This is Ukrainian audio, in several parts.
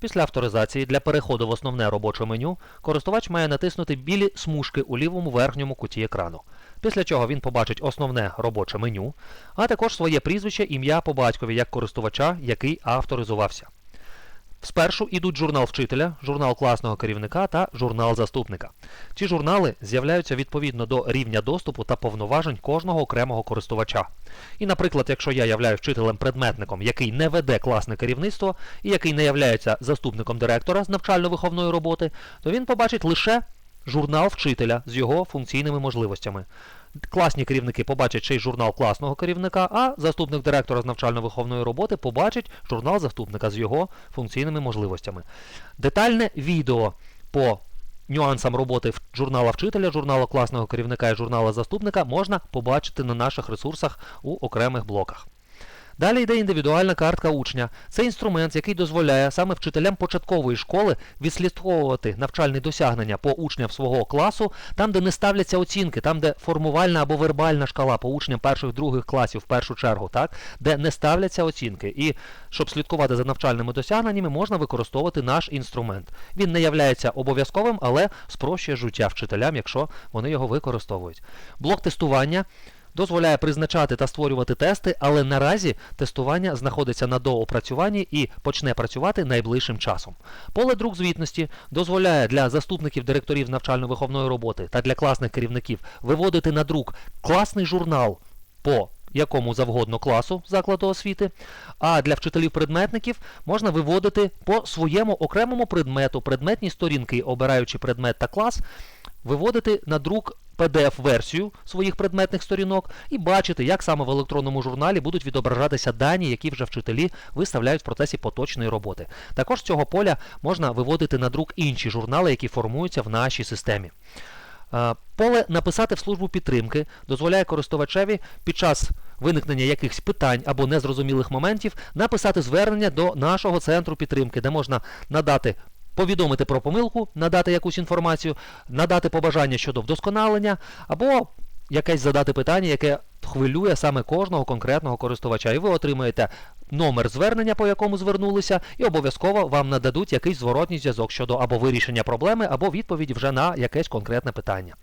Після авторизації для переходу в основне робоче меню користувач має натиснути білі смужки у лівому верхньому куті екрану. Після чого він побачить основне робоче меню, а також своє прізвище, ім'я по батькові як користувача, який авторизувався. Спершу йдуть журнал вчителя, журнал класного керівника та журнал заступника. Ці журнали з'являються відповідно до рівня доступу та повноважень кожного окремого користувача. І, наприклад, якщо я являю вчителем-предметником, який не веде класне керівництво і який не являється заступником директора з навчально-виховної роботи, то він побачить лише журнал вчителя з його функційними можливостями. Класні керівники побачать ще й журнал класного керівника, а заступник директора з навчально-виховної роботи побачить журнал заступника з його функційними можливостями. Детальне відео по нюансам роботи журнала вчителя, журнала класного керівника і журнала заступника можна побачити на наших ресурсах у окремих блоках. Далі йде індивідуальна картка учня. Це інструмент, який дозволяє саме вчителям початкової школи відслідковувати навчальні досягнення по учням свого класу, там, де не ставляться оцінки, там, де формувальна або вербальна шкала по учням перших других класів в першу чергу, так, де не ставляться оцінки. І щоб слідкувати за навчальними досягненнями, можна використовувати наш інструмент. Він не являється обов'язковим, але спрощує життя вчителям, якщо вони його використовують. Блок тестування дозволяє призначати та створювати тести, але наразі тестування знаходиться на доопрацюванні і почне працювати найближчим часом. Поле друк звітності дозволяє для заступників директорів навчально-виховної роботи та для класних керівників виводити на друк класний журнал по якому завгодно класу закладу освіти, а для вчителів-предметників можна виводити по своєму окремому предмету, предметні сторінки, обираючи предмет та клас, виводити на друк PDF-версію своїх предметних сторінок і бачити, як саме в електронному журналі будуть відображатися дані, які вже вчителі виставляють в процесі поточної роботи. Також з цього поля можна виводити на друк інші журнали, які формуються в нашій системі. Е, Поле написати в службу підтримки дозволяє користувачеві під час виникнення якихось питань або незрозумілих моментів написати звернення до нашого центру підтримки, де можна надати. Повідомити про помилку, надати якусь інформацію, надати побажання щодо вдосконалення, або якесь задати питання, яке хвилює саме кожного конкретного користувача. І ви отримаєте номер звернення, по якому звернулися, і обов'язково вам нададуть якийсь зворотній зв'язок щодо або вирішення проблеми, або відповіді вже на якесь конкретне питання.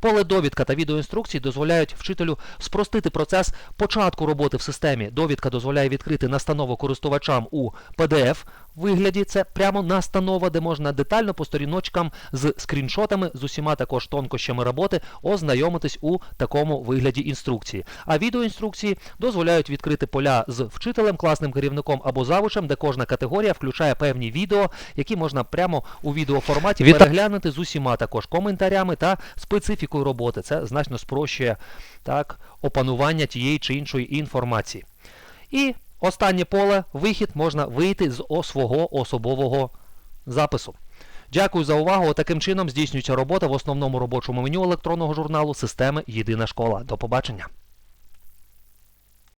Поле довідка та відеоінструкції дозволяють вчителю спростити процес початку роботи в системі. Довідка дозволяє відкрити настанову користувачам у PDF вигляді. Це прямо настанова, де можна детально по сторіночкам з скріншотами, з усіма також тонкощами роботи ознайомитись у такому вигляді інструкції. А відеоінструкції дозволяють відкрити поля з вчителем, класним керівником або завучем, де кожна категорія включає певні відео, які можна прямо у відеоформаті переглянути з усіма також коментарями та специфікою роботи. Це значно спрощує так, опанування тієї чи іншої інформації. І останнє поле вихід можна вийти з свого особового запису. Дякую за увагу. Таким чином здійснюється робота в основному робочому меню електронного журналу системи Єдина школа. До побачення.